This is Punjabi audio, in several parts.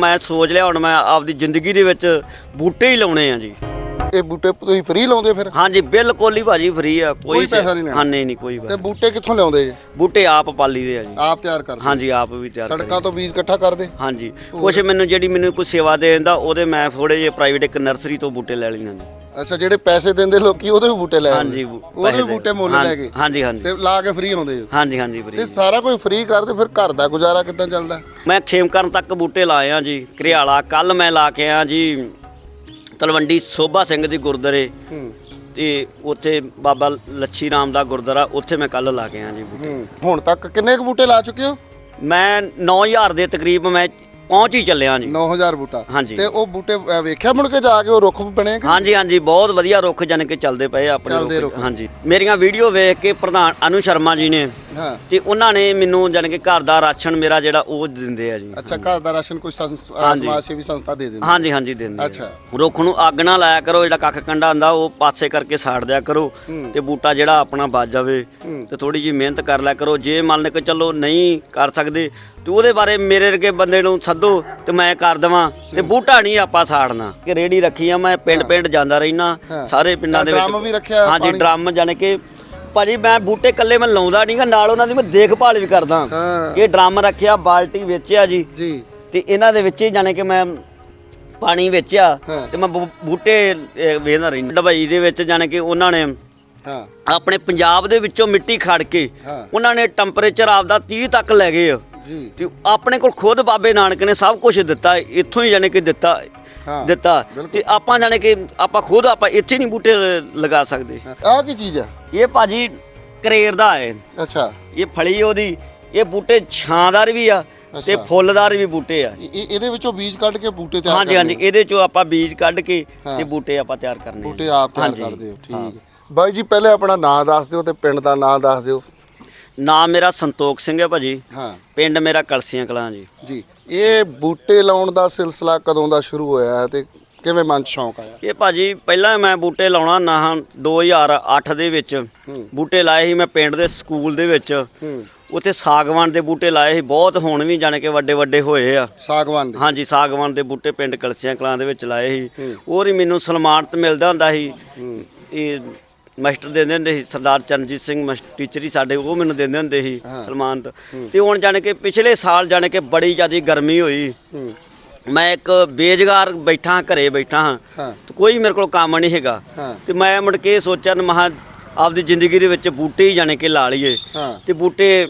ਮੈਂ ਸੋਚ ਲਿਆ ਹੁਣ ਮੈਂ ਆਪਦੀ ਜ਼ਿੰਦਗੀ ਦੇ ਵਿੱਚ ਬੂਟੇ ਹੀ ਲਾਉਣੇ ਆ ਜੀ। ਇਹ ਬੂਟੇ ਤੁਸੀਂ ਫ੍ਰੀ ਲਾਉਂਦੇ ਫਿਰ? ਹਾਂਜੀ ਬਿਲਕੁਲ ਹੀ ਭਾਜੀ ਫ੍ਰੀ ਆ ਕੋਈ ਪੈਸਾ ਨਹੀਂ ਲੈਣਾ। ਹਾਂ ਨਹੀਂ ਨਹੀਂ ਕੋਈ ਤੇ। ਬੂਟੇ ਕਿੱਥੋਂ ਲਿਆਉਂਦੇ ਜੀ ਬੂਟੇ ਆਪ ਪਾਲੀ ਦੇ ਆ ਜੀ। ਆਪ ਤਿਆਰ ਕਰਦੇ। ਹਾਂਜੀ ਆਪ ਵੀ ਤਿਆਰ ਸੜਕਾਂ ਕਰੀ ਤੋਂ ਬੀਜ ਇਕੱਠਾ ਕਰਦੇ? ਹਾਂਜੀ। ਕੁਛ ਮੈਨੂੰ ਜਿਹੜੀ ਮੈਨੂੰ ਕੋਈ ਸੇਵਾ ਦੇ ਦਿੰਦਾ ਉਹਦੇ ਮੈਂ ਥੋੜੇ ਜਿਹੇ ਪ੍ਰਾਈਵੇਟ ਇੱਕ ਨਰਸਰੀ ਤੋਂ ਬੂਟੇ ਲੈ ਲੈਣਾ ਜੀ ਅੱਛਾ ਜਿਹੜੇ ਪੈਸੇ ਦਿੰਦੇ ਲੋਕੀ ਉਹਦੇ ਵੀ ਬੂਟੇ ਲੈ ਹਾਂਜੀ ਆਉਂਦੇ। ਬੂ- ਉਹਦੇ ਪੈਸੇ ਵੀ ਬੂਟੇ ਮੁੱਲ ਹਾਂ- ਲੈ ਕੇ। ਹਾਂਜੀ ਹਾਂਜੀ। ਤੇ ਲਾ ਕੇ ਫ੍ਰੀ ਆਉਂਦੇ ਜੀ ਹਾਂਜੀ ਹਾਂਜੀ ਤੇ ਸਾਰਾ ਕੁਝ ਫ੍ਰੀ ਕਰਦੇ ਫਿਰ ਘਰ ਦਾ ਗੁਜ਼ਾਰਾ ਕਿੱਦਾਂ ਚੱਲਦਾ? ਮੈਂ ਖੇਮਕਰਨ ਤੱਕ ਬੂਟੇ ਲਾਏ ਆ ਜੀ ਘਰਿਆਲਾ। ਕੱਲ ਮੈਂ ਲਾ ਕੇ ਆਇਆ ਜੀ ਤਲਵੰਡੀ ਸੋਭਾ ਸਿੰਘ ਦੀ ਗੁਰਦੁਆਰੇ। ਹੂੰ। ਤੇ ਉੱਥੇ ਬਾਬਾ ਲੱਛੀ ਰਾਮ ਦਾ ਗੁਰਦੁਆਰਾ ਉੱਥੇ ਮੈਂ ਕੱਲ ਲਾ ਕੇ ਆਇਆ ਜੀ ਬੂਟੇ। ਹੂੰ। ਹੁਣ ਤੱਕ ਕਿੰਨੇ ਕੁ ਬੂਟੇ ਲਾ ਚੁੱਕੇ ਹੋ? ਮੈਂ 9000 ਦੇ ਤਕਰੀਬ ਮੈਂ ਪਹੁੰਚ ਹੀ ਚੱਲਿਆ ਜੀ 9000 ਬੂਟਾ ਹਾਂਜੀ। ਤੇ ਉਹ ਬੂਟੇ ਅ, ਵੇਖਿਆ ਮੁੜ ਕੇ ਜਾ ਕੇ ਉਹ ਰੁੱਖ ਬਣੇ ਕਿ ਹਾਂਜੀ ਹਾਂਜੀ ਬਹੁਤ ਵਧੀਆ ਰੁੱਖ ਜਾਨ ਕੇ ਚੱਲਦੇ ਪਏ ਆ ਆਪਣੇ ਚੱਲਦੇ ਰੁੱਖ। ਰੁੱਖ। ਹਾਂਜੀ ਮੇਰੀਆਂ ਵੀਡੀਓ ਵੇਖ ਕੇ ਪ੍ਰਧਾਨ ਅਨੂ ਸ਼ਰਮਾ ਜੀ ਨੇ ਹਾਂ ਤੇ ਉਹਨਾਂ ਨੇ ਮੈਨੂੰ ਜਾਨ ਕੇ ਘਰ ਦਾ ਰਾਸ਼ਨ ਮੇਰਾ ਜਿਹੜਾ ਉਹ ਦਿੰਦੇ ਆ ਜੀ ਅੱਛਾ ਘਰ ਦਾ ਰਾਸ਼ਨ ਕੋਈ। ਸਮਾਜ ਸੇਵੀ ਸੰਸਥਾ ਦੇ ਦਿੰਦੀ ਹਾਂਜੀ ਹਾਂਜੀ ਦਿੰਦੇ ਆ। ਅੱਛਾ। ਰੁੱਖ ਨੂੰ ਅੱਗ ਨਾ ਲਾਇਆ ਕਰੋ ਜਿਹੜਾ ਕੱਖ ਕੰਡਾ ਹੁੰਦਾ ਉਹ ਪਾਸੇ ਕਰਕੇ ਸਾੜ ਦਿਆ ਕਰੋ ਤੇ ਬੂਟਾ ਜਿਹੜਾ ਆਪਣਾ ਬਚ ਜਾਵੇ ਤੇ ਥੋੜੀ ਜੀ ਮਿਹਨਤ ਕਰ ਲਿਆ ਕਰੋ ਜੇ ਮੰਨ ਕੇ ਚੱਲੋ ਨਹੀਂ ਕਰ ਸਕਦੇ ਤੇ ਉਹਦੇ ਬਾਰੇ ਮੇਰੇ ਵਰਗੇ ਬੰਦੇ ਨੂੰ ਸੱਦੋ ਤੇ ਮੈਂ ਕਰ ਦੇਵਾਂ ਤੇ ਬੂਟਾ ਨਹੀਂ ਆਪਾਂ ਸਾੜਨਾ ਕਿ ਰੇੜੀ ਰੱਖੀ ਆ ਮੈਂ ਪਿੰਡ ਪਿੰਡ ਜਾਂਦਾ ਰਹਿਣਾ। ਸਾਰੇ ਪਿੰਡਾਂ ਦੇ ਡਰਮ ਵੀ ਰੱਖਿਆ ਹਾਂਜੀ? ਡਰਮ ਜਾਣੇ ਕਿ ਭਾਜੀ ਮੈਂ ਬੂਟੇ ਇਕੱਲੇ ਮੈਂ ਲਾਉਂਦਾ ਨਹੀਂਗਾ ਨਾਲ ਉਹਨਾਂ ਦੀ ਮੈਂ ਦੇਖਭਾਲ ਵੀ ਕਰਦਾ। ਹਾਂ। ਇਹ ਡਰਮ ਰੱਖਿਆ ਬਾਲਟੀ ਵੇਚਿਆ ਜੀ। ਜੀ। ਤੇ ਇਹਨਾਂ ਦੇ ਵਿੱਚ ਹੀ ਜਾਣੇ ਕਿ ਮੈਂ ਪਾਣੀ ਵੇਚਿਆ। ਤੇ ਮੈਂ ਬੂਟੇ ਵੇਖਦਾ ਰਹਿੰਦਾ। ਡਬਈ ਦੇ ਵਿੱਚ ਜਾਣੇ ਕਿ ਉਹਨਾਂ ਨੇ ਹਾਂ। ਆਪਣੇ ਪੰਜਾਬ ਦੇ ਵਿੱਚੋਂ ਮਿੱਟੀ ਖੜ ਕੇ। ਉਹਨਾਂ ਨੇ ਟੈਂਪਰੇਚਰ ਆਪਦਾ 30 ਤੱਕ ਲੈ ਗਏ ਆ। ਜੀ। ਤੇ ਆਪਣੇ ਕੋਲ ਖੁਦ ਬਾਬੇ ਨਾਨਕ ਨੇ ਸਭ ਕੁਝ ਦਿੱਤਾ ਇੱਥੋਂ ਹੀ ਜਾਣੇ ਕਿ ਦਿੱਤਾ। ਦਿੱਤਾ। ਤੇ ਆਪਾਂ ਜਾਣੇ ਕਿ ਆਪਾਂ ਖੁਦ ਆਪਾਂ ਇੱਥੇ ਨਹੀਂ ਬੂਟੇ ਲਗਾ ਸਕਦੇ ਆਹ ਕੀ ਚੀਜ਼ ਆ ਇਹ ਭਾਜੀ ਕਰੇਰ ਦਾ ਹੈ ਅੱਛਾ ਇਹ ਫਲੀ ਉਹਦੀ ਇਹ ਬੂਟੇ ਛਾਂਦਾਰ ਵੀ ਆ ਤੇ। ਫੁੱਲਦਾਰ ਵੀ ਬੂਟੇ ਆ ਇਹ- ਇਹ- ਇਹਦੇ ਵਿੱਚੋਂ ਬੀਜ ਕੱਢ ਕੇ ਬੂਟੇ ਤਿਆਰ ਹਾਂਜੀ ਹਾਂਜੀ ਹੋ। ਇਹਦੇ ਚੋਂ ਆਪਾਂ ਬੀਜ ਕੱਢ ਕੇ ਹਾਂ। ਤੇ ਬੂਟੇ ਆਪਾਂ ਤਿਆਰ ਕਰਨੇ। ਬੂਟੇ ਆਪ ਤਿਆਰ ਕਰਦੇ ਹੋ ਹਾਂ। ਠੀਕ ਹੈ। ਬਾਈ ਜੀ ਪਹਿਲੇ ਆਪਣਾ ਨਾਂ ਦੱਸ ਦਿਓ ਤੇ ਪਿੰਡ ਦਾ ਨਾਂ ਦੱਸ ਦਿਓ ਨਾਮ ਮੇਰਾ ਸੰਤੋਖ ਸਿੰਘ ਹੈ ਭਾਜੀ। ਹਾਂ। ਪਿੰਡ ਮੇਰਾ ਕਲਸੀਆਂ ਕਲਾਂ ਜੀ। ਜੀ। ਇਹ ਬੂਟੇ ਲਾਉਣ ਦਾ ਸਿਲਸਿਲਾ ਕਦੋਂ ਦਾ ਸ਼ੁਰੂ ਹੋਇਆ ਤੇ ਕਿਵੇਂ ਮਨ ਸ਼ੌਂਕ ਆਇਆ? ਇਹ ਭਾਜੀ ਪਹਿਲਾਂ ਮੈਂ ਬੂਟੇ ਲਾਉਣਾ ਨਾ 2008 ਦੇ ਵਿੱਚ ਬੂਟੇ ਲਾਏ ਸੀ ਮੈਂ ਪਿੰਡ ਦੇ ਸਕੂਲ ਦੇ ਵਿੱਚ। ਉੱਥੇ ਸਾਗਵਾਨ ਦੇ ਬੂਟੇ ਲਾਏ ਸੀ ਬਹੁਤ ਹੁਣ ਵੀ ਜਾਣੇ ਕਿ ਵੱਡੇ ਵੱਡੇ ਹੋਏ ਆ। ਸਾਗਵਾਨ ਦੇ? ਹਾਂਜੀ ਸਾਗਵਾਨ ਦੇ ਬੂਟੇ ਪਿੰਡ ਕਲਸੀਆਂ ਕਲਾਂ ਦੇ ਵਿੱਚ ਲਾਏ ਸੀ। ਹੋਰ ਹੀ ਮੈਨੂੰ ਸਨਮਾਨਿਤ ਮਿਲਦਾ ਹੁੰਦਾ ਸੀ। ਇਹ ਮਾਸਟਰ ਦਿੰਦੇ ਹੁੰਦੇ ਸੀ ਸਰਦਾਰ ਚਰਨਜੀਤ ਸਿੰਘ ਟੀਚਰ ਹੀ ਸਾਡੇ ਉਹ ਮੈਨੂੰ ਦਿੰਦੇ ਹੁੰਦੇ ਸੀ ਹਾਂ। ਸਨਮਾਨਿਤ। ਤੇ ਹੁਣ ਜਾਣੇ ਕਿ ਪਿਛਲੇ ਸਾਲ ਜਾਣੇ ਕਿ ਬੜੀ ਜ਼ਿਆਦਾ ਗਰਮੀ ਹੋਈ। ਮੈਂ ਇੱਕ ਬੇਜਗਾਰ ਬੈਠਾ ਘਰੇ ਬੈਠਾ ਹਾਂ। ਹਾਂ। ਤੇ ਕੋਈ ਮੇਰੇ ਕੋਲ ਕੰਮ ਨਹੀਂ ਹੈਗਾ। ਹਾਂ। ਤੇ ਮੈਂ ਮੁੜ ਕੇ ਸੋਚਿਆ ਨਾ ਮਹਾ ਆਪਦੀ ਜ਼ਿੰਦਗੀ ਦੇ ਵਿੱਚ ਬੂਟੇ ਹੀ ਜਾਣੇ ਕਿ ਲਾ ਲਈਏ। ਹਾਂ। ਤੇ ਬੂਟੇ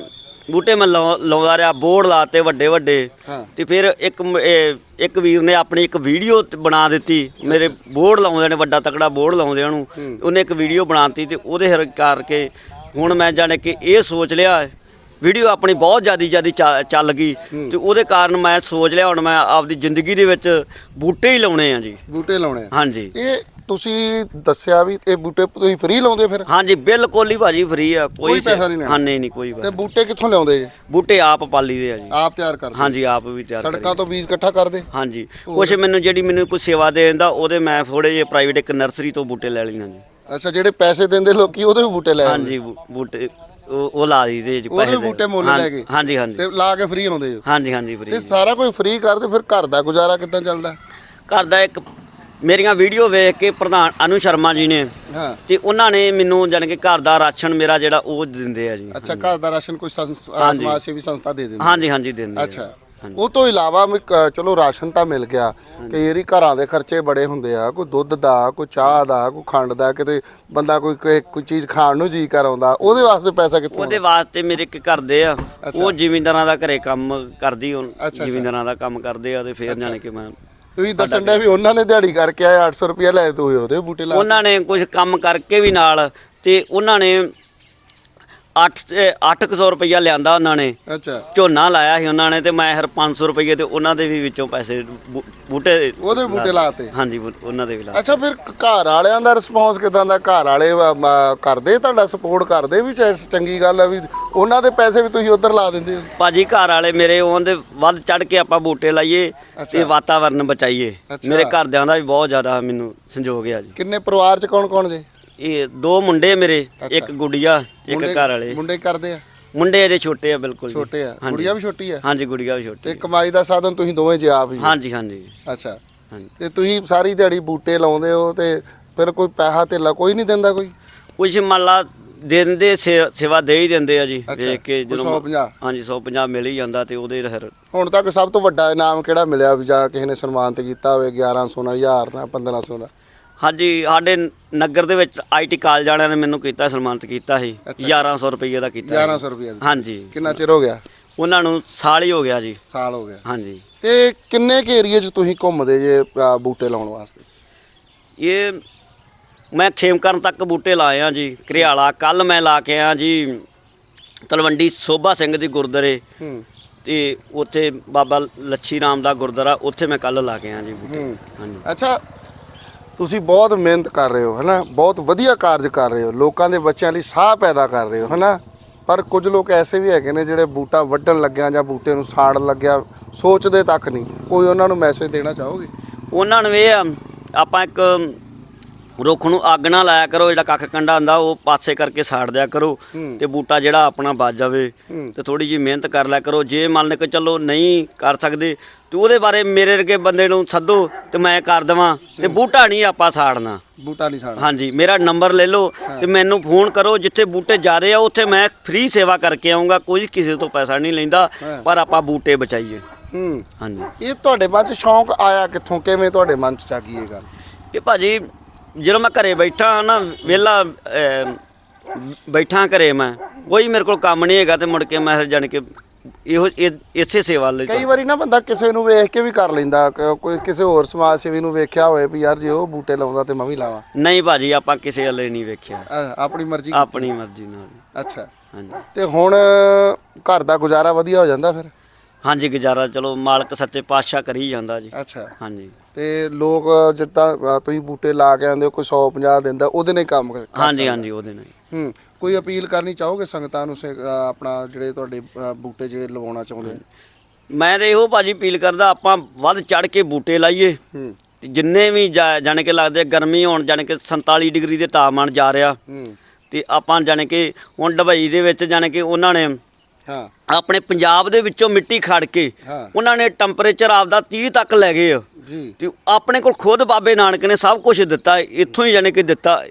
ਬੂਟੇ ਮੈਂ ਲਾਉ- ਲਾਉਂਦਾ ਰਿਹਾ ਬੋਰਡ ਲਾਤੇ ਵੱਡੇ ਵੱਡੇ। ਹਾਂ। ਤੇ ਫਿਰ ਇੱਕ ਮ- ਇਹ ਇੱਕ ਵੀਰ ਨੇ ਆਪਣੀ ਇੱਕ ਵੀਡੀਓ ਤੇ ਬਣਾ ਦਿੱਤੀ। ਮੇਰੇ ਬੋਰਡ ਲਾਉਂਦੇ ਨੇ ਵੱਡਾ ਤਕੜਾ ਬੋਰਡ ਲਾਉਂਦੇ ਉਹਨੂੰ। ਉਹਨੇ ਇੱਕ ਵੀਡੀਓ ਬਣਾਤੀ ਤੇ ਉਹਦੇ ਹਰ ਕਰਕੇ ਹੁਣ ਮੈਂ ਜਾਣੇ ਕਿ ਇਹ ਸੋਚ ਲਿਆ। ਵੀਡੀਓ ਆਪਣੀ ਬਹੁਤ ਜਿਆਦੀ ਜਿਆਦੀ ਚੱਲ ਗਈ। ਤੇ ਉਹਦੇ ਕਾਰਨ ਮੈਂ ਸੋਚ ਲਿਆ ਹੁਣ ਮੈਂ ਆਪਦੀ ਜ਼ਿੰਦਗੀ ਦੇ ਵਿੱਚ ਬੂਟੇ ਹੀ ਲਾਉਣੇ ਆ ਜੀ। ਬੂਟੇ ਲਾਉਣੇ ਆ। ਹਾਂਜੀ। ਇਹ ਤੁਸੀਂ ਦੱਸਿਆ ਵੀ ਇਹ ਬੂਟੇ ਤੁਸੀਂ ਫ੍ਰੀ ਲਾਉਂਦੇ ਫਿਰ? ਹਾਂਜੀ ਬਿਲਕੁਲ ਹੀ ਭਾਜੀ ਫ੍ਰੀ ਆ ਕੋਈ ਪੈਸਾ ਨਹੀਂ ਲੈਣਾ। ਹਾਂ ਨਹੀਂ ਨਹੀਂ ਕੋਈ ਤੇ। ਬੂਟੇ ਕਿੱਥੋਂ ਲਿਆਉਂਦੇ ਜੀ? ਬੂਟੇ ਆਪ ਪਾਲੀ ਦੇ ਆ ਜੀ। ਆਪ ਤਿਆਰ ਕਰਦੇ। ਹਾਂਜੀ ਆਪ ਵੀ ਤਿਆਰ ਸੜਕਾਂ ਤੋਂ ਬੀਜ ਇਕੱਠਾ ਕਰਦੇ? ਹਾਂਜੀ। ਕੁਛ ਮੈਨੂੰ ਜਿਹੜੀ ਮੈਨੂੰ ਕੋਈ ਸੇਵਾ ਦੇ ਦਿੰਦਾ ਉਹਦੇ ਮੈਂ ਥੋੜੇ ਜਿਹੇ ਪ੍ਰਾਈਵੇਟ ਇੱਕ ਨਰਸਰੀ ਤੋਂ ਬੂਟੇ ਲੈ ਲੈਣਾ ਜੀ। ਅੱਛਾ ਜਿਹੜੇ ਪੈਸੇ ਦਿੰਦੇ ਲੋਕੀ ਉਹਦੇ ਵੀ ਬੂਟੇ ਲੈ ਆਉਂਦੇ। ਹਾਂਜੀ ਬੂ- ਬੂਟੇ ਉਹ ਉਹ ਲਾ ਦਈਦੇ ਜੀ ਉਹਦੇ ਪੈਸੇ ਦੇ। ਬੂਟੇ ਮੁੱਲ ਲੈ ਕੇ? ਹਾਂਜੀ ਹਾਂਜੀ। ਤੇ ਲਾ ਕੇ ਫ੍ਰੀ ਆਉਂਦੇ ਜੀ? ਹਾਂਜੀ ਹਾਂਜੀ ਤੇ ਫਰੀ ਸਾਰਾ ਕੁਝ ਫ੍ਰੀ ਕਰਦੇ ਫਿਰ ਘਰ ਦਾ ਗੁਜ਼ਾਰਾ ਕਿੱਦਾਂ ਚੱਲਦਾ? ਘਰ ਦਾ ਇੱਕ ਮੇਰੀਆਂ ਵੀਡੀਓ ਵੇਖ ਕੇ ਪ੍ਰਧਾਨ ਅਨੂ ਸ਼ਰਮਾ ਜੀ ਨੇ ਹਾਂ ਤੇ ਉਹਨਾਂ ਨੇ ਮੈਨੂੰ ਜਾਣੀ ਕਿ ਘਰ ਦਾ ਰਾਸ਼ਨ ਮੇਰਾ ਜਿਹੜਾ ਉਹ ਦਿੰਦੇ ਆ ਜੀ ਅੱਛਾ ਘਰ ਦਾ ਰਾਸ਼ਨ ਕੋਈ ਸੰਸ- ਅ, ਹਾਂਜੀ। ਸਮਾਜ ਸੇਵੀ ਸੰਸਥਾ ਦੇ ਦਿੰਦੀ ਹਾਂਜੀ ਹਾਂਜੀ ਦਿੰਦੇ ਆ। ਅੱਛਾ। ਉਹ ਤੋਂ ਇਲਾਵਾ ਵੀ ਕ- ਚਲੋ ਰਾਸ਼ਨ ਤਾਂ ਮਿਲ ਗਿਆ ਕਈ ਵਾਰੀ ਘਰਾਂ ਦੇ ਖਰਚੇ ਬੜੇ ਹੁੰਦੇ ਆ ਕੋਈ ਦੁੱਧ ਦਾ ਕੋਈ ਚਾਹ ਦਾ ਕੋਈ ਖੰਡ ਦਾ ਕਿਤੇ ਬੰਦਾ ਕੋਈ ਕੋਈ ਕੋਈ ਚੀਜ਼ ਖਾਣ ਨੂੰ ਜੀ ਕਰ ਆਉਂਦਾ ਉਹਦੇ ਵਾਸਤੇ ਪੈਸਾ ਕਿੱਥੋਂ ਉਹਦੇ? ਵਾਸਤੇ ਮੇਰੇ ਇੱਕ ਕਰਦੇ ਆ। ਉਹ ਜ਼ਿਮੀਂਦਾਰਾਂ ਦਾ ਘਰੇ ਕੰਮ ਕਰਦੀ ਅੱਛਾ, ਅੱਛਾ। ਜ਼ਿਮੀਂਦਾਰਾਂ ਦਾ ਕੰਮ ਕਰਦੇ ਆ ਤੇ ਫਿਰ ਜਾਣੇ ਕਿ ਮੈਂ ਤੁਸੀਂ ਦੱਸਣ ਦੇ ਵੀ ਉਹਨਾਂ ਨੇ ਦਿਹਾੜੀ ਕਰਕੇ ਆਏ 800 ਰੁਪਇਆ ਲੈ ਤੂੰ ਉਹਦੇ ਬੂਟੇ ਲਾ ਉਹਨਾਂ ਨੇ ਕੁਝ ਕੰਮ ਕਰਕੇ ਵੀ ਨਾਲ ਤੇ ਉਹਨਾਂ ਨੇ 8 800 ਰੁਪਇਆ ਲਿਆਂਦਾ ਉਹਨਾਂ ਨੇ। ਅੱਛਾ। ਝੋਨਾ ਲਾਇਆ ਸੀ ਉਹਨਾਂ ਨੇ ਤੇ ਮੈਂ ਹਰ 500 ਰੁਪਏ ਤੇ ਉਹਨਾਂ ਦੇ ਵੀ ਵਿੱਚੋਂ ਪੈਸੇ ਬੂ- ਬੂਟੇ ਉਹਦੇ ਬੂਟੇ ਲਾਤੇ? ਹਾਂਜੀ ਬੂ- ਉਹਨਾਂ ਦੇ ਵੀ ਲਾ ਅੱਛਾ ਫਿਰ ਘਰ ਵਾਲਿਆਂ ਦਾ ਰਿਸਪੌਂਸ ਕਿਦਾਂ ਦਾ? ਘਰ ਵਾਲੇ ਕਰਦੇ ਤੁਹਾਡਾ ਸਪੋਰਟ ਕਰਦੇ ਵੀ ਚਾਹੇ ਚੰਗੀ ਗੱਲ ਆ ਵੀ ਉਹਨਾਂ ਦੇ ਪੈਸੇ ਵੀ ਤੁਸੀਂ ਉਧਰ ਲਾ ਦਿੰਦੇ ਹੋ? ਭਾਜੀ ਘਰ ਵਾਲੇ ਮੇਰੇ ਉਹਦੇ ਵੱਧ ਚੜ ਕੇ ਆਪਾਂ ਬੂਟੇ ਲਾਈਏ। ਤੇ ਵਾਤਾਵਰਨ ਬਚਾਈਏ। ਅੱਛਾ। ਮੇਰੇ ਘਰਦਿਆਂ ਦਾ ਵੀ ਬਹੁਤ ਜ਼ਿਆਦਾ ਮੈਨੂੰ ਸੰਯੋਗ ਆ ਜੀ। ਕਿੰਨੇ ਪਰਿਵਾਰ ਚ ਕੌਣ ਕੌਣ ਜੇ? ਇਹ ਦੋ ਮੁੰਡੇ ਮੇਰੇ ਇੱਕ ਗੁੱਡੀਆ ਇੱਕ ਮੁੰਡੇ- ਘਰ ਵਾਲੇ। ਮੁੰਡੇ ਕਰਦੇ ਆ? ਮੁੰਡੇ ਅਜੇ ਛੋਟੇ ਆ ਬਿਲਕੁਲ ਜੀ। ਛੋਟੇ ਆ। ਹਾਂਜੀ। ਗੁੜੀਆ ਵੀ ਛੋਟੀ ਆ? ਹਾਂਜੀ ਗੁੜੀਆ ਵੀ ਛੋਟੀ ਤੇ। ਕਮਾਈ ਦਾ ਸਾਧਨ ਤੁਸੀਂ ਦੋਵੇਂ ਜੇ ਆਪ ਹੀ। ਹਾਂਜੀ ਹਾਂਜੀ। ਅੱਛਾ। ਹਾਂਜੀ। ਤੇ ਤੁਸੀਂ ਸਾਰੀ ਦਿਹਾੜੀ ਬੂਟੇ ਲਾਉਂਦੇ ਹੋ ਤੇ ਫਿਰ ਕੋਈ ਪੈਸਾ ਧੇਲਾ ਕੋਈ ਨਹੀਂ ਦਿੰਦਾ ਕੋਈ? ਕੁਝ ਮੰਨ ਲਾ ਦਿੰਦੇ ਸੇ- ਸੇਵਾ ਦੇ ਹੀ ਦਿੰਦੇ ਆ ਜੀ। ਅੱਛਾ, ਵੇਖ ਕੇ ਕੋਈ ਜਦੋਂ 150 ਹਾਂਜੀ 150 ਮਿਲ ਹੀ ਜਾਂਦਾ ਤੇ ਉਹਦੇ ਫਿਰ ਹੁਣ ਤੱਕ ਸਭ ਤੋਂ ਵੱਡਾ ਇਨਾਮ ਕਿਹੜਾ ਮਿਲਿਆ ਵੀ ਜਾਂ ਕਿਸੇ ਨੇ ਸਨਮਾਨਿਤ ਕੀਤਾ ਹੋਵੇ 1100 ਨਾ 1000 ਨਾ 1500 ਦਾ ਹਾਂਜੀ ਸਾਡੇ ਨਗਰ ਦੇ ਵਿੱਚ ਆਈਟੀ ਕਾਲਜ ਵਾਲਿਆਂ ਨੇ ਮੈਨੂੰ ਕੀਤਾ ਸਨਮਾਨਿਤ ਕੀਤਾ ਸੀ। ਅੱਛਾ। 1100 ਰੁਪਏ ਦਾ ਕੀਤਾ ਸੀ। 1100 ਰੁਪਏ ਦਾ। ਹਾਂਜੀ। ਕਿੰਨਾ ਚਿਰ ਹੋ ਗਿਆ? ਉਹਨਾਂ ਨੂੰ ਸਾਲ ਹੀ ਹੋ ਗਿਆ ਜੀ। ਸਾਲ ਹੋ ਗਿਆ। ਹਾਂਜੀ। ਤੇ ਕਿੰਨੇ ਕੁ ਏਰੀਏ 'ਚ ਤੁਸੀਂ ਘੁੰਮਦੇ ਜੇ ਅ, ਬੂਟੇ ਲਾਉਣ ਵਾਸਤੇ? ਇਹ ਮੈਂ ਖੇਮਕਰਨ ਤੱਕ ਬੂਟੇ ਲਾਏ ਆ ਜੀ ਘਰਿਆਲਾ। ਕੱਲ ਮੈਂ ਲਾ ਕੇ ਆਇਆ ਜੀ ਤਲਵੰਡੀ ਸੋਭਾ ਸਿੰਘ ਦੀ ਗੁਰਦੁਆਰੇ। ਹੂੰ। ਤੇ ਉੱਥੇ ਬਾਬਾ ਲੱਛੀ ਰਾਮ ਦਾ ਗੁਰਦੁਆਰਾ ਉੱਥੇ ਮੈਂ ਕੱਲ ਲਾ ਕੇ ਆਇਆ ਜੀ ਬੂਟੇ। ਹਾਂਜੀ। ਅੱਛਾ ਤੁਸੀਂ ਬਹੁਤ ਮਿਹਨਤ ਕਰ ਰਹੇ ਹੋ ਹਨਾ? ਬਹੁਤ ਵਧੀਆ ਕਾਰਜ ਕਰ ਰਹੇ ਹੋ। ਲੋਕਾਂ ਦੇ ਬੱਚਿਆਂ ਲਈ ਸਾਹ ਪੈਦਾ ਕਰ ਰਹੇ ਹੋ ਹਨਾ? ਪਰ ਕੁਝ ਲੋਕ ਐਸੇ ਵੀ ਹੈਗੇ ਨੇ ਜਿਹੜੇ ਬੂਟਾ ਵੱਢਣ ਲੱਗਿਆ ਜਾਂ ਬੂਟੇ ਨੂੰ ਸਾੜਨ ਲੱਗਿਆ ਸੋਚਦੇ ਤੱਕ ਨਹੀਂ। ਕੋਈ ਉਹਨਾਂ ਨੂੰ ਮੈਸੇਜ ਦੇਣਾ ਚਾਹੋਗੇ? ਉਹਨਾਂ ਨੂੰ ਇਹ ਆ ਆਪਾਂ ਇੱਕ ਰੁੱਖ ਨੂੰ ਅੱਗ ਨਾ ਲਾਇਆ ਕਰੋ ਜਿਹੜਾ ਕੱਖ ਕੰਡਾ ਹੁੰਦਾ ਉਹ ਪਾਸੇ ਕਰਕੇ ਸਾੜ ਦਿਆ ਕਰੋ। ਤੇ ਬੂਟਾ ਜਿਹੜਾ ਆਪਣਾ ਬਚ ਜਾਵੇ। ਤੇ ਥੋੜੀ ਜੀ ਮਿਹਨਤ ਕਰ ਲਿਆ ਕਰੋ। ਜੇ ਮੰਨ ਕੇ ਚੱਲੋ ਨਹੀਂ ਕਰ ਸਕਦੇ ਤੇ ਉਹਦੇ ਬਾਰੇ ਮੇਰੇ ਵਰਗੇ ਬੰਦੇ ਨੂੰ ਸੱਦੋ ਤੇ ਮੈਂ ਕਰ ਦੇਵਾਂ ਤੇ ਬੂਟਾ ਨਹੀਂ ਆਪਾਂ ਸਾੜਨਾ। ਬੂਟਾ ਨਹੀਂ ਸਾੜਨਾ। ਹਾਂਜੀ ਮੇਰਾ ਨੰਬਰ ਲੈ ਲਓ ਤੇ ਮੈਨੂੰ ਫੋਨ ਕਰੋ ਜਿੱਥੇ ਬੂਟੇ ਜਾ ਰਹੇ ਆ ਉੱਥੇ ਮੈਂ ਫ੍ਰੀ ਸੇਵਾ ਕਰਕੇ ਆਉਂਗਾ ਕੋਈ ਕਿਸੇ ਤੋਂ ਪੈਸਾ ਨਹੀਂ ਲੈਂਦਾ। ਪਰ ਆਪਾਂ ਬੂਟੇ ਬਚਾਈਏ। ਹੂੰ। ਹਾਂਜੀ। ਇਹ ਤੁਹਾਡੇ ਮਨ 'ਚ ਸ਼ੌਂਕ ਆਇਆ ਕਿੱਥੋਂ? ਕਿਵੇਂ ਤੁਹਾਡੇ ਮਨ 'ਚ ਜਾਗੀ ਇਹ ਗੱਲ? ਇਹ ਭਾਜੀ ਜਦੋਂ ਮੈਂ ਘਰੇ ਬੈਠਾ ਨਾ ਵਿਹਲਾ ਅਹ, ਬੈਠਾ ਘਰੇ ਮੈਂ ਕੋਈ ਮੇਰੇ ਕੋਲ ਕੰਮ ਨਹੀਂ ਹੈਗਾ ਤੇ ਮੁੜ ਕੇ ਮੈਂ ਜਾਣ ਕੇ ਇਹੋ ਇਹ- ਇਸੇ ਸੇਵਾ ਲਈ ਕਈ ਵਾਰੀ ਨਾ ਬੰਦਾ ਕਿਸੇ ਨੂੰ ਵੇਖ ਕੇ ਵੀ ਕਰ ਲੈਂਦਾ ਕ- ਕੋਈ ਕਿਸੇ ਹੋਰ ਸਮਾਜ ਸੇਵੀ ਨੂੰ ਵੇਖਿਆ ਹੋਵੇ ਵੀ ਯਾਰ ਜੇ ਉਹ ਬੂਟੇ ਲਾਉਂਦਾ ਤੇ ਮੈਂ ਵੀ ਲਾਵਾਂ। ਨਹੀਂ ਭਾਜੀ ਆਪਾਂ ਕਿਸੇ ਵੱਲੇ ਨਹੀਂ ਵੇਖਿਆ। ਅ, ਆਪਣੀ ਮਰਜ਼ੀ ਆਪਣੀ ਮਰਜ਼ੀ ਨਾਲ। ਅੱਛਾ। ਹਾਂਜੀ। ਤੇ ਹੁਣ ਘਰ ਦਾ ਗੁਜ਼ਾਰਾ ਵਧੀਆ ਹੋ ਜਾਂਦਾ ਫਿਰ? ਹਾਂਜੀ ਗੁਜ਼ਾਰਾ ਚਲੋ ਮਾਲਕ ਸੱਚੇ ਪਾਤਸ਼ਾਹ ਕਰੀ ਜਾਂਦਾ ਜੀ। ਅੱਛਾ। ਹਾਂਜੀ। ਤੇ ਲੋਕ ਜਿੱਦਾਂ ਅ, ਤੁਸੀਂ ਬੂਟੇ ਲਾ ਕੇ ਆਉਂਦੇ ਹੋ ਕੋਈ 150 ਦਿੰਦਾ ਉਹਦੇ ਨਾਲ ਹੀ ਕੰਮ ਕਰ ਹਾਂਜੀ। ਹਾਂਜੀ ਉਹਦੇ ਨਾਲ ਹੀ। ਹੂੰ। ਕੋਈ ਅਪੀਲ ਕਰਨੀ ਚਾਹੋਗੇ ਸੰਗਤਾਂ ਨੂੰ ਸੇ- ਅ, ਆਪਣਾ ਜਿਹੜੇ ਤੁਹਾਡੇ ਅ, ਬੂਟੇ ਜਿਹੜੇ ਲਵਾਉਣਾ ਚਾਹੁੰਦੇ ਨੇ ਮੈਂ ਤੇ ਇਹੋ ਭਾਜੀ ਅਪੀਲ ਕਰਦਾ ਆਪਾਂ ਵੱਧ ਚੜ ਕੇ ਬੂਟੇ ਲਾਈਏ। ਹੂੰ। ਤੇ ਜਿੰਨੇ ਵੀ ਜਾ- ਜਾਣੀ ਕਿ ਲੱਗਦੇ ਗਰਮੀ ਹੋਣ ਜਾਣੀ ਕਿ 47 ਡਿਗਰੀ ਦੇ ਤਾਪਮਾਨ ਜਾ ਰਿਹਾ। ਹੂੰ। ਤੇ ਆਪਾਂ ਜਾਣੀ ਕਿ ਹੁਣ ਦੁਬਈ ਦੇ ਵਿੱਚ ਜਾਣੀ ਕਿ ਉਹਨਾਂ ਨੇ ਹਾਂ। ਆਪਣੇ ਪੰਜਾਬ ਦੇ ਵਿੱਚੋਂ ਮਿੱਟੀ ਖੜ ਕੇ ਹਾਂ। ਉਹਨਾਂ ਨੇ ਟੈਂਪਰੇਚਰ ਆਪਦਾ 30 ਤੱਕ ਲੈ ਗਏ ਆ। ਜੀ। ਤੇ ਆਪਣੇ ਕੋਲ ਖੁਦ ਬਾਬੇ ਨਾਨਕ ਨੇ ਸਭ ਕੁਝ ਦਿੱਤਾ ਇੱਥੋਂ ਹੀ ਜਾਣੀ ਕਿ ਦਿੱਤਾ। ਹਾਂ,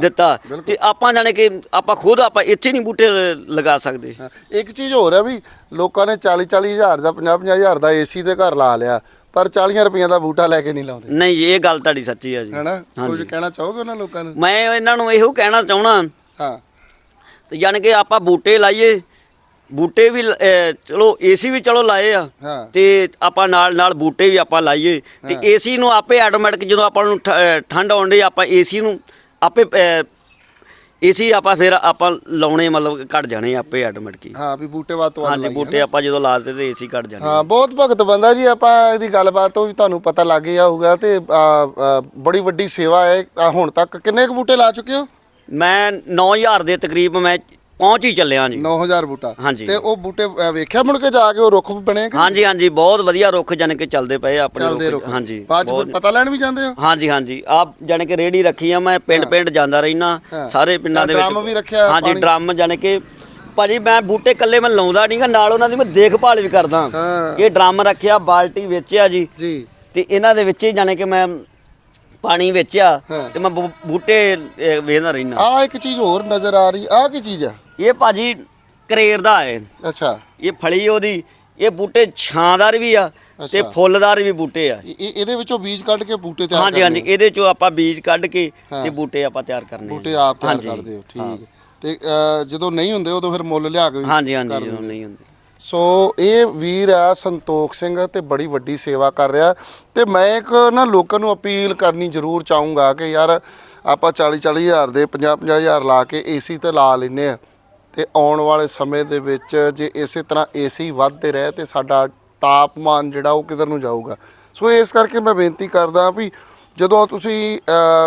ਦਿੱਤਾ। ਤੇ ਆਪਾਂ ਜਾਣੀ ਕਿ ਆਪਾਂ ਖੁਦ ਆਪਾਂ ਇੱਥੇ ਨਹੀਂ ਬੂਟੇ ਲਗਾ ਸਕਦੇ। ਹਾਂ, ਇੱਕ ਚੀਜ਼ ਹੋਰ ਹੈ ਵੀ ਲੋਕਾਂ ਨੇ 40 40 ਹਜ਼ਾਰ ਦਾ 50 50 ਹਜ਼ਾਰ ਦਾ ਏਸੀ ਦੇ ਘਰ ਲਾ ਲਿਆ ਪਰ 40 ਰੁਪਈਆਂ ਦਾ ਬੂਟਾ ਲੈ ਕੇ ਨਹੀਂ ਲਾਉਂਦੇ। ਨਹੀਂ ਇਹ ਗੱਲ ਤੁਹਾਡੀ ਸੱਚੀ ਆ ਜੀ। ਹੈਨਾ? ਕੁਝ ਕਹਿਣਾ ਚਾਹੋਗੇ ਉਹਨਾਂ ਲੋਕਾਂ ਨੂੰ? ਮੈਂ ਇਹਨਾਂ ਨੂੰ ਇਹੋ ਕਹਿਣਾ ਚਾਹਣਾ ਹਾਂ। ਤੇ ਜਾਣੀ ਕਿ ਆਪਾਂ ਬੂਟੇ ਲਾਈਏ ਬੂਟੇ ਵੀ ਚਲੋ ਏਸੀ ਵੀ ਚਲੋ ਲਾਏ ਆ। ਹਾਂ। ਤੇ ਆਪਾਂ ਨਾਲ ਨਾਲ ਬੂਟੇ ਵੀ ਆਪਾਂ ਲਾਈਏ। ਤੇ ਹਾਂ। ਏਸੀ ਨੂੰ ਆਪੇ ਆਟੋਮੈਟਿਕ ਜਦੋਂ ਆਪਾਂ ਨੂੰ ਠੰਡ ਆਉਂਦੀ ਆਪਾਂ ਏਸੀ ਨੂੰ ਆਪੇ ਏਸੀ ਆਪਾਂ ਫਿਰ ਆਪਾਂ ਲਾਉਣੇ ਮਤਲਬ ਘਟ ਜਾਣੇ ਆਪੇ ਆਟੋਮੈਟਿਕ ਹਾਂ। ਵੀ ਬੂਟੇ ਵੱਧ ਤੋਂ ਹਾਂਜੀ ਬੂਟੇ ਆਪਾਂ ਜਦੋਂ ਲਾ ਦਿੱਤੇ ਤੇ ਏਸੀ ਘਟ ਜਾਣੇ ਹਾਂ ਬਹੁਤ ਭਗਤ ਬੰਦਾ ਜੀ ਆਪਾਂ ਇਹਦੀ ਗੱਲਬਾਤ ਤੋਂ ਵੀ ਤੁਹਾਨੂੰ ਪਤਾ ਲੱਗ ਗਿਆ ਹੋਊਗਾ ਤੇ ਬੜੀ ਵੱਡੀ ਸੇਵਾ ਹੈ। ਹੁਣ ਤੱਕ ਕਿੰਨੇ ਕੁ ਬੂਟੇ ਲਾ ਚੁੱਕੇ ਹੋ? ਮੈਂ 9000 ਦੇ ਤਕਰੀਬ ਮੈਂ ਪਹੁੰਚ ਹੀ ਚੱਲਿਆ ਜੀ। 9000 ਬੂਟਾ। ਹਾਂਜੀ। ਤੇ ਉਹ ਬੂਟੇ ਅ, ਵੇਖਿਆ ਮੁੜ ਕੇ ਜਾ ਕੇ ਉਹ ਰੁੱਖ ਬਣੇ ਕਿ ਹਾਂਜੀ ਹਾਂਜੀ ਬਹੁਤ ਵਧੀਆ ਰੁੱਖ ਜਾਣੀ ਕਿ ਚੱਲਦੇ ਪਏ ਆ ਆਪਣੇ ਚੱਲਦੇ ਰੁੱਖ। ਹਾਂਜੀ ਬਾਅਦ ਚ ਬਹੁਤ- ਫਿਰ ਪਤਾ ਲੈਣ ਵੀ ਜਾਂਦੇ ਹੋ? ਹਾਂਜੀ ਹਾਂਜੀ। ਆਪ ਜਾਣੀ ਕਿ ਰੇੜੀ ਰੱਖੀ ਆ ਮੈਂ ਪਿੰਡ ਪਿੰਡ ਜਾਂਦਾ ਰਹਿਣਾ ਹਾਂ। ਸਾਰੇ ਪਿੰਡਾਂ ਦੇ ਵਿੱਚ ਡਰਮ ਵੀ ਰੱਖਿਆ ਹਾਂਜੀ ਪਾਣੀ- ਡਰਮ ਜਾਣੀ ਕਿ ਭਾਜੀ ਮੈਂ ਬੂਟੇ ਇਕੱਲੇ ਮੈਂ ਲਾਉਂਦਾ ਨਹੀਂਗਾ ਨਾਲ ਉਹਨਾਂ ਦੀ ਮੈਂ ਦੇਖਭਾਲ ਵੀ ਕਰਦਾ। ਹਾਂ। ਇਹ ਡਰਮ ਰੱਖਿਆ ਬਾਲਟੀ ਵੇਚਿਆ ਜੀ। ਜੀ। ਤੇ ਇਹਨਾਂ ਦੇ ਵਿੱਚ ਹੀ ਜਾਣੀ ਕਿ ਮੈਂ ਪਾਣੀ ਵੇਚਿਆ ਹਾਂ। ਤੇ ਮੈਂ ਬੂ- ਬੂਟੇ ਵੇਖਦਾ ਰਹਿਣਾ ਆ ਇੱਕ ਚੀਜ਼ ਹੋਰ ਨਜ਼ਰ ਆ ਰਹੀ ਆ ਕੀ ਚੀਜ਼ ਆ? ਇਹ ਭਾਜੀ ਕਰੇਰ ਦਾ ਹੈ ਅੱਛਾ ਇਹ ਫਲੀ ਉਹਦੀ ਇਹ ਬੂਟੇ ਛਾਂਦਾਰ ਵੀ ਆ ਤੇ। ਫੁੱਲਦਾਰ ਵੀ ਬੂਟੇ ਆ ਇਹ- ਇਹ- ਇਹਦੇ ਵਿੱਚੋਂ ਬੀਜ ਕੱਢ ਕੇ ਬੂਟੇ ਤਿਆਰ ਹਾਂਜੀ ਹਾਂਜੀ। ਇਹਦੇ ਚੋਂ ਆਪਾਂ ਬੀਜ ਕੱਢ ਕੇ ਹਾਂ। ਤੇ ਬੂਟੇ ਆਪਾਂ ਤਿਆਰ ਕਰਨੇ ਆ ਬੂਟੇ। ਆਪ ਤਿਆਰ ਹਾਂਜੀ। ਕਰਦੇ ਹੋ ਠੀਕ ਤੇ ਅ, ਜਦੋਂ ਨਹੀਂ ਹੁੰਦੇ ਉਦੋਂ ਫਿਰ ਮੁੱਲ ਲਿਆ ਕੇ ਵੀ ਹਾਂਜੀ ਹਾਂਜੀ ਜਦੋਂ। ਨਹੀਂ ਹੁੰਦੇ ਸੋ ਇਹ ਵੀਰ ਆ ਸੰਤੋਖ ਸਿੰਘ ਤੇ ਬੜੀ ਵੱਡੀ ਸੇਵਾ ਕਰ ਰਿਹਾ ਤੇ ਮੈਂ ਇੱਕ ਨਾ ਲੋਕਾਂ ਨੂੰ ਅਪੀਲ ਕਰਨੀ ਜ਼ਰੂਰ ਚਾਹੂੰਗਾ ਕਿ ਯਾਰ ਆਪਾਂ 40 40 ਹਜ਼ਾਰ ਦੇ 50 50 ਹਜ਼ਾਰ ਲਾ ਕੇ ਏਸੀ ਤੇ ਲਾ ਲੈਨੇ ਆ ਤੇ ਆਉਣ ਵਾਲੇ ਸਮੇਂ ਦੇ ਵਿੱਚ ਜੇ ਇਸੇ ਤਰ੍ਹਾਂ ਏਸੀ ਵੱਧਦੇ ਰਹੇ ਤੇ ਸਾਡਾ ਤਾਪਮਾਨ ਜਿਹੜਾ ਉਹ ਕਿਧਰ ਨੂੰ ਜਾਊਗਾ? ਸੋ ਇਸ ਕਰਕੇ ਮੈਂ ਬੇਨਤੀ ਕਰਦਾ ਵੀ ਜਦੋਂ ਤੁਸੀਂ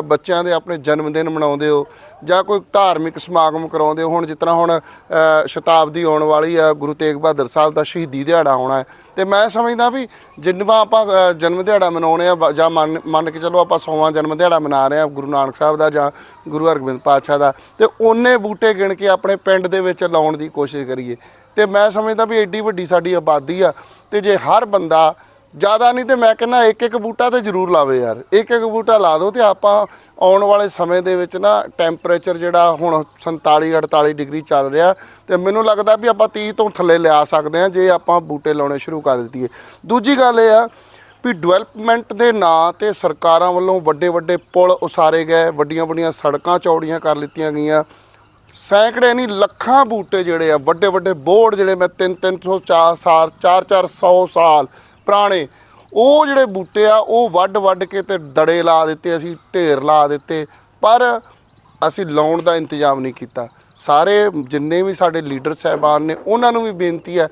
ਬੱਚਿਆਂ ਦੇ ਆਪਣੇ ਜਨਮ ਦਿਨ ਮਨਾਉਂਦੇ ਹੋ ਜਾਂ ਕੋਈ ਧਾਰਮਿਕ ਸਮਾਗਮ ਕਰਾਉਂਦੇ ਹੋ, ਹੁਣ ਜਿਸ ਤਰ੍ਹਾਂ ਹੁਣ ਸ਼ਤਾਬਦੀ ਆਉਣ ਵਾਲੀ ਆ, ਗੁਰੂ ਤੇਗ ਬਹਾਦਰ ਸਾਹਿਬ ਦਾ ਸ਼ਹੀਦੀ ਦਿਹਾੜਾ ਆਉਣਾ ਹੈ, ਤੇ ਮੈਂ ਸਮਝਦਾ ਵੀ ਜਿੰਨਵਾ ਆਪਾਂ ਜਨਮ ਦਿਹਾੜਾ ਮਨਾਉਣੇ ਆ, ਜਾਂ ਮੰਨ ਮੰਨ ਕੇ ਚੱਲੋ ਆਪਾਂ ਸੌਵਾਂ ਜਨਮ ਦਿਹਾੜਾ ਮਨਾ ਰਹੇ ਆ, ਗੁਰੂ ਨਾਨਕ ਸਾਹਿਬ ਦਾ ਜਾਂ ਗੁਰੂ ਹਰਗੋਬਿੰਦ ਪਾਤਸ਼ਾਹ ਦਾ, ਤੇ ਉਹਨੇ ਬੂਟੇ ਗਿਣ ਕੇ ਆਪਣੇ ਪਿੰਡ ਦੇ ਵਿੱਚ ਲਾਉਣ ਦੀ ਕੋਸ਼ਿਸ਼ ਕਰੀਏ, ਤੇ ਮੈਂ ਸਮਝਦਾ ਵੀ ਐਡੀ ਵੱਡੀ ਸਾਡੀ ਆਬਾਦੀ ਆ, ਤੇ ਜੇ ਹਰ ਬੰਦਾ ਜ਼ਿਆਦਾ ਨਹੀਂ ਤੇ ਮੈਂ ਕਹਿੰਦਾ ਇੱਕ ਇੱਕ ਬੂਟਾ ਤੇ ਜ਼ਰੂਰ ਲਾਵੇ ਯਾਰ। ਇੱਕ ਇੱਕ ਬੂਟਾ ਲਾ ਦਿਓ ਤੇ ਆਪਾਂ ਆਉਣ ਵਾਲੇ ਸਮੇਂ ਦੇ ਵਿੱਚ ਨਾ ਟੈਂਪਰੇਚਰ ਜਿਹੜਾ ਹੁਣ 47 48 ਡਿਗਰੀ ਚੱਲ ਰਿਹਾ ਤੇ ਮੈਨੂੰ ਲੱਗਦਾ ਵੀ ਆਪਾਂ 30 ਤੋਂ ਥੱਲੇ ਲਿਆ ਸਕਦੇ ਹਾਂ ਜੇ ਆਪਾਂ ਬੂਟੇ ਲਾਉਣੇ ਸ਼ੁਰੂ ਕਰ ਦਿੱਤੀਏ। ਦੂਜੀ ਗੱਲ ਇਹ ਆ ਵੀ ਡਿਵੈਲਪਮੈਂਟ ਦੇ ਨਾਂ ਤੇ ਸਰਕਾਰਾਂ ਵੱਲੋਂ ਵੱਡੇ ਵੱਡੇ ਪੁਲ ਉਸਾਰੇ ਗਏ, ਵੱਡੀਆਂ ਵੱਡੀਆਂ ਸੜਕਾਂ ਚੌੜੀਆਂ ਕਰ ਲਿੱਤੀਆਂ ਗਈਆਂ। ਸੈਂਕੜੇ ਨਹੀਂ, ਲੱਖਾਂ ਬੂਟੇ ਜਿਹੜੇ ਆ, ਵੱਡੇ ਵੱਡੇ ਬੋਰਡ ਜਿਹੜੇ ਮੈਂ 3 304 ਸਾਲ 4 400 ਸਾਲ ਪੁਰਾਣੇ, ਉਹ ਜਿਹੜੇ ਬੂਟੇ ਆ, ਉਹ ਵੱਡ ਵੱਡ ਕੇ ਤੇ ਦੜੇ ਲਾ ਦਿੱਤੇ, ਅਸੀਂ ਢੇਰ ਲਾ ਦਿੱਤੇ, ਪਰ ਅਸੀਂ ਲਾਉਣ ਦਾ ਇੰਤਜ਼ਾਮ ਨਹੀਂ ਕੀਤਾ। ਸਾਰੇ ਜਿੰਨੇ ਵੀ ਸਾਡੇ ਲੀਡਰ ਸਹਿਬਾਨ ਨੇ, ਉਹਨਾਂ ਨੂੰ ਵੀ ਬੇਨਤੀ ਹੈ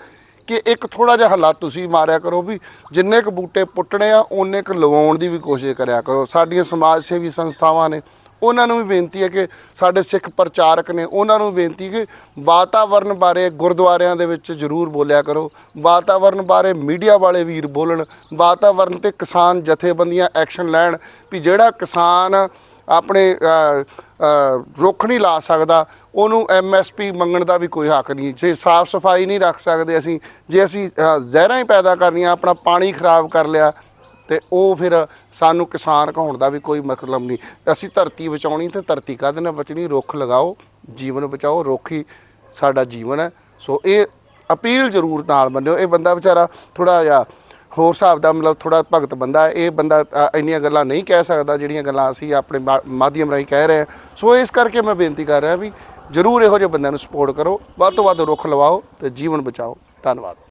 ਕਿ ਇੱਕ ਥੋੜਾ ਜਿਹਾ ਹੱਲਾ ਤੁਸੀਂ ਮਾਰਿਆ ਕਰੋ ਵੀ ਜਿੰਨੇ ਕੁ ਬੂਟੇ ਪੁੱਟਣੇ ਆ ਉਹਨੇ ਕੁ ਲਵਾਉਣ ਦੀ ਵੀ ਕੋਸ਼ਿਸ਼ ਕਰਿਆ ਕਰੋ। ਸਾਡੀਆਂ ਸਮਾਜ ਸੇਵੀ ਸੰਸਥਾਵਾਂ ਨੇ, ਉਹਨਾਂ ਨੂੰ ਵੀ ਬੇਨਤੀ ਹੈ ਕਿ ਸਾਡੇ ਸਿੱਖ ਪ੍ਰਚਾਰਕ ਨੇ, ਉਹਨਾਂ ਨੂੰ ਬੇਨਤੀ ਕਿ ਵਾਤਾਵਰਨ ਬਾਰੇ ਗੁਰਦੁਆਰਿਆਂ ਦੇ ਵਿੱਚ ਜ਼ਰੂਰ ਬੋਲਿਆ ਕਰੋ। ਵਾਤਾਵਰਨ ਬਾਰੇ ਮੀਡੀਆ ਵਾਲੇ ਵੀਰ ਬੋਲਣ, ਵਾਤਾਵਰਨ ਤੇ ਕਿਸਾਨ ਜਥੇਬੰਦੀਆਂ ਐਕਸ਼ਨ ਲੈਣ, ਵੀ ਜਿਹੜਾ ਕਿਸਾਨ ਆਪਣੇ ਰੁੱਖ ਨਹੀਂ ਲਾ ਸਕਦਾ, ਉਹਨੂੰ ਐਮਐਸਪੀ ਮੰਗਣ ਦਾ ਵੀ ਕੋਈ ਹੱਕ ਨਹੀਂ। ਜੇ ਸਾਫ਼ ਸਫ਼ਾਈ ਨਹੀਂ ਰੱਖ ਸਕਦੇ ਅਸੀਂ, ਜੇ ਅਸੀਂ ਜ਼ਹਿਰਾਂ ਹੀ ਪੈਦਾ ਕਰਨੀਆਂ ਆਪਣਾ ਪਾਣੀ ਖਰਾਬ ਕਰ ਲਿਆ, ਤੇ ਉਹ ਫਿਰ ਸਾਨੂੰ ਕਿਸਾਨ ਕਹਾਉਣ ਦਾ ਵੀ ਕੋਈ ਮਤਲਬ ਨਹੀਂ। ਅਸੀਂ ਧਰਤੀ ਬਚਾਉਣੀ ਤੇ ਧਰਤੀ ਕਾਹਦੇ ਨਾਲ ਬਚਣੀ? ਰੁੱਖ ਲਗਾਓ, ਜੀਵਨ ਬਚਾਓ, ਰੁੱਖ ਹੀ ਸਾਡਾ ਜੀਵਨ ਹੈ। ਸੋ ਇਹ ਅਪੀਲ ਜ਼ਰੂਰ ਨਾਲ ਮੰਨਿਓ ਇਹ ਬੰਦਾ ਵਿਚਾਰਾ ਥੋੜਾ ਜਿਹਾ ਹੋਰ ਹਿਸਾਬ ਦਾ ਮਤਲਬ ਥੋੜਾ ਭਗਤ ਬੰਦਾ ਇਹ ਬੰਦਾ ਇੰਨੀਆਂ ਗੱਲਾਂ ਨਹੀਂ ਕਹਿ ਸਕਦਾ, ਜਿਹੜੀਆਂ ਗੱਲਾਂ ਅਸੀਂ ਆਪਣੇ ਮਾ- ਮਾਧਿਅਮ ਰਾਹੀਂ ਕਹਿ ਰਹੇ ਹਾਂ। ਸੋ ਇਸ ਕਰਕੇ ਮੈਂ ਬੇਨਤੀ ਕਰ ਰਿਹਾ ਵੀ ਜ਼ਰੂਰ ਇਹੋ ਜਿਹੇ ਬੰਦਿਆਂ ਨੂੰ ਸਪੋਰਟ ਕਰੋ, ਵੱਧ ਤੋਂ ਵੱਧ ਰੁੱਖ ਲਵਾਓ ਤੇ ਜੀਵਨ ਬਚਾਓ। ਧੰਨਵਾਦ।